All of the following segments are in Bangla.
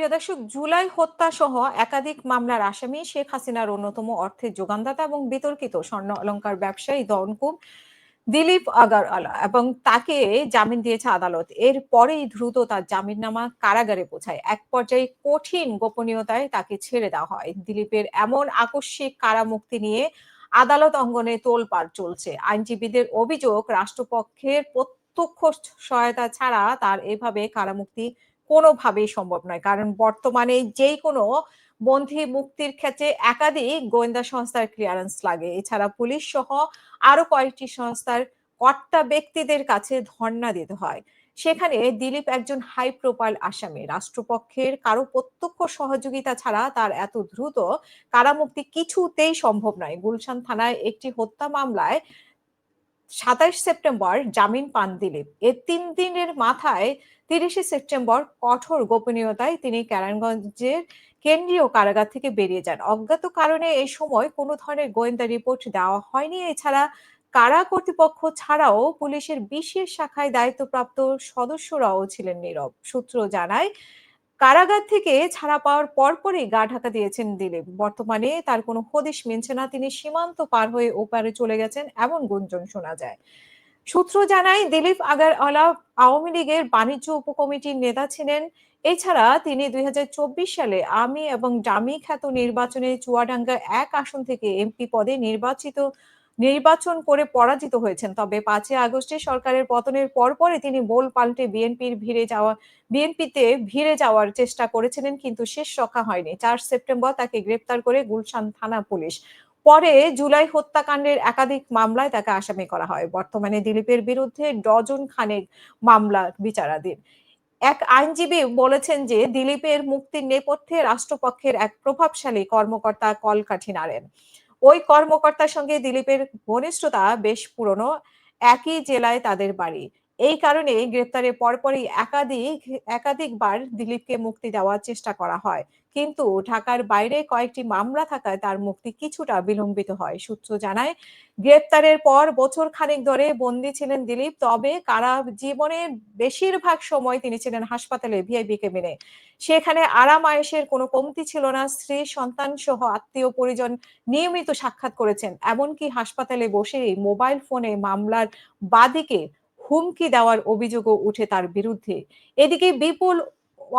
প্রিয় দর্শক, জুলাই হত্যা সহ একাধিক মামলার আসামি শেখ হাসিনার অন্যতম অর্থের যোগানদাতা এবং বিতর্কিত স্বর্ণ অলংকার ব্যবসায়ী দিলীপ এবং তাকে জামিন দিয়েছে আদালত। এর পরেই দ্রুত তার জামিননামা কারাগারে পৌঁছায়। এক পর্যায়ে কঠিন গোপনীয়তায় তাকে ছেড়ে দেওয়া হয়। দিলীপের এমন আকস্মিক কারামুক্তি নিয়ে আদালত অঙ্গনে তোলপাড় চলছে। আইনজীবীদের অভিযোগ, রাষ্ট্রপক্ষের প্রত্যক্ষ সহায়তা ছাড়া তার এভাবে কারামুক্তি কোনোভাবেই সম্ভব নয়। কারণ বর্তমানে যেই কোনো বন্ধি মুক্তির ক্ষেত্রে একাধিক গোয়েন্দা সংস্থার ক্লিয়ারেন্স লাগে। এছাড়া পুলিশ সহ আরও কয়েকটি সংস্থার কর্তা ব্যক্তিদের কাছে ধর্ণা দিতে হয়। সেখানে দিলীপ একজন হাই প্রোফাইল আসামি। রাষ্ট্রপক্ষের কারও প্রত্যক্ষ সহযোগিতা ছাড়া তার এত দ্রুত কারামুক্তি কিছুতেই সম্ভব নয়। গুলশান থানায় একটি হত্যা মামলায় সাতাইশ সেপ্টেম্বর জামিন পান দিলীপ। এর তিন দিনের মাথায় তিরিশে সেপ্টেম্বর কঠোর গোপনীয়তায় তিনি ক্যারানগঞ্জের কেন্দ্রীয় কারাগার থেকে বেরিয়ে যান। অজ্ঞাত কারণে এই সময় কোনো ধরনের গোয়েন্দা রিপোর্ট দেওয়া হয়নি। এছাড়া কারা কর্তৃপক্ষ ছাড়াও পুলিশের বিশেষ শাখায় দায়িত্বপ্রাপ্ত সদস্যরাও ছিলেন নীরব, সূত্র জানায়। কারাগার থেকে ছাড়া পাওয়ার পরপরই গা ঢাকা দিয়েছেন দিলীপ। বর্তমানে তার কোনো হদিশ মিলছে না, তিনি সীমান্ত পার হয়ে ওপারে চলে গেছেন এমন গুঞ্জন শোনা যায়। সূত্র জানায়, দিলীপ আগারওয়ালা আওয়ামী লীগের বাণিজ্য উপকমিটির নেতা ছিলেন। এছাড়া তিনি দুই হাজার চব্বিশ সালে আমি এবং ডামি খ্যাত নির্বাচনে চুয়াডাঙ্গা এক আসন থেকে এমপি পদে নির্বাচিত নির্বাচন করে পরাজিত হয়েছেন। তবে পাঁচই আগস্টে সরকারের পতনের পরপরে তিনি বোল পাল্টে বিএনপির ভিড়ে যাওয়া, বিএনপিতে ভিড়ে যাওয়ার চেষ্টা করেছিলেন, কিন্তু শেষ রক্ষা হয়নি। চার সেপ্টেম্বর তাকে গ্রেপ্তার করে গুলশান থানা পুলিশ। পরে জুলাই হত্যাকাণ্ডের একাধিক মামলায় তাকে আসামি করা হয়। বর্তমানে দিলীপের বিরুদ্ধে ডজন খানেক মামলা বিচারাধীন। এক আইনজীবী বলেছেন যে দিলীপের মুক্তির নেপথ্যে রাষ্ট্রপক্ষের এক প্রভাবশালী কর্মকর্তা কলকাঠি নাড়েন। ওই কর্মকর্তার সঙ্গে দিলীপের ঘনিষ্ঠতা বেশ পুরনো, একই জেলায় তাদের বাড়ি। এই কারণে গ্রেপ্তারের পরপরই একাধিক, একাধিকবার দিলীপকে মুক্তি দেওয়ার চেষ্টা করা হয়। কিন্তু ঢাকার বাইরে কয়েকটি মামলা থাকায় তার মুক্তি কিছুটা বিলম্বিত হয়। সূত্র জানায়, গ্রেপ্তারের পর বছর খানেক ধরে বন্দী ছিলেন দিলীপ, তবে কারা জীবনের বেশিরভাগ সময় তিনি ছিলেন হাসপাতালে ভিআইপি কেবিনে। সেখানে আরাম আয়েসের কোনো কমতি ছিল না, স্ত্রী, সন্তান সহ আত্মীয় পরিজন নিয়মিত সাক্ষাৎ করেছেন। এমনকি হাসপাতালে বসেই মোবাইল ফোনে মামলার বাদিকে হুমকি দেওয়ার অভিযোগও উঠে তার বিরুদ্ধে। এদিকে বিপুল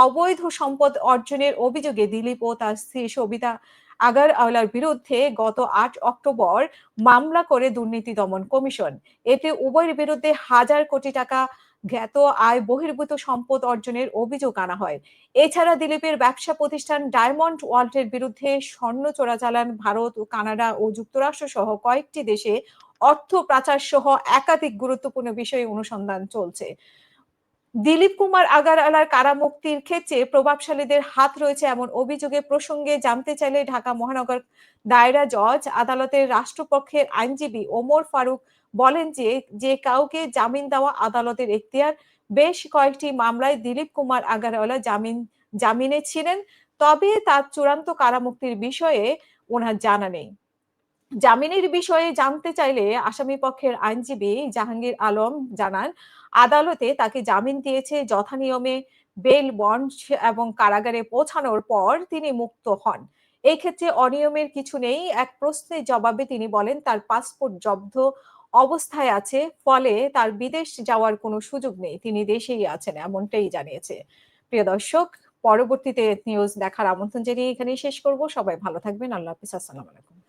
অবৈধ সম্পদ অর্জনের অভিযোগে দিলীপ ও তার স্ত্রী সবিতা আগার আওলার বিরুদ্ধে গত আট অক্টোবর মামলা করে দুর্নীতি দমন কমিশন। এতে উভয়ের বিরুদ্ধে হাজার কোটি টাকা জ্ঞাত আয় বহির্ভূত সম্পদ অর্জনের অভিযোগ আনা হয়। এছাড়া দিলীপের ব্যবসা প্রতিষ্ঠান ডায়মন্ড ওয়ার্ল্ডের বিরুদ্ধে স্বর্ণ চোরাচালান ভারত ও কানাডা ও যুক্তরাষ্ট্র সহ কয়েকটি দেশে অর্থ পাচার সহ একাধিক গুরুত্বপূর্ণ বিষয়ে অনুসন্ধান চলছে। দিলীপ কুমার আগারওয়ালার কারামুক্তির ক্ষেত্রে প্রভাবশালীদের হাত রয়েছে এমন অভিযোগে প্রসঙ্গে জানতে চাইলে ঢাকা মহানগর দায়রা জজ, আদালতের রাষ্ট্রপক্ষের আইনজীবী ওমর ফারুক বলেন যে যে কাউকে জামিন দেওয়া আদালতের এখতিয়ার, বেশ কয়েকটি মামলায় দিলীপ কুমার আগারওয়ালা জামিন, জামিনে ছিলেন, তবে তার চূড়ান্ত কারামুক্তির বিষয়ে ওনার জানা নেই। জামিনের বিষয়ে জানতে চাইলে আসামি পক্ষের আইনজীবী জাহাঙ্গীর আলম জানান, আদালতে তাকে জামিন দিয়েছে যথানিয়মে বেল বন্ড এবং কারাগারে পৌঁছানোর পর তিনি মুক্ত হন। এই ক্ষেত্রে অনিয়মের কিছু নেই, এক প্রশ্নের জবাবে তিনি বলেন, তার পাসপোর্ট জব্দ অবস্থায় আছে, ফলে তার বিদেশ যাওয়ার কোনো সুযোগ নেই, তিনি দেশেই আছেন এমনটাই জানিয়েছে। প্রিয় দর্শক, পরবর্তীতে নিউজ দেখার আমন্ত্রণ জানিয়ে এখানেই শেষ করব। সবাই ভালো থাকবেন, আল্লাহ হাফিজ, আসসালামু আলাইকুম।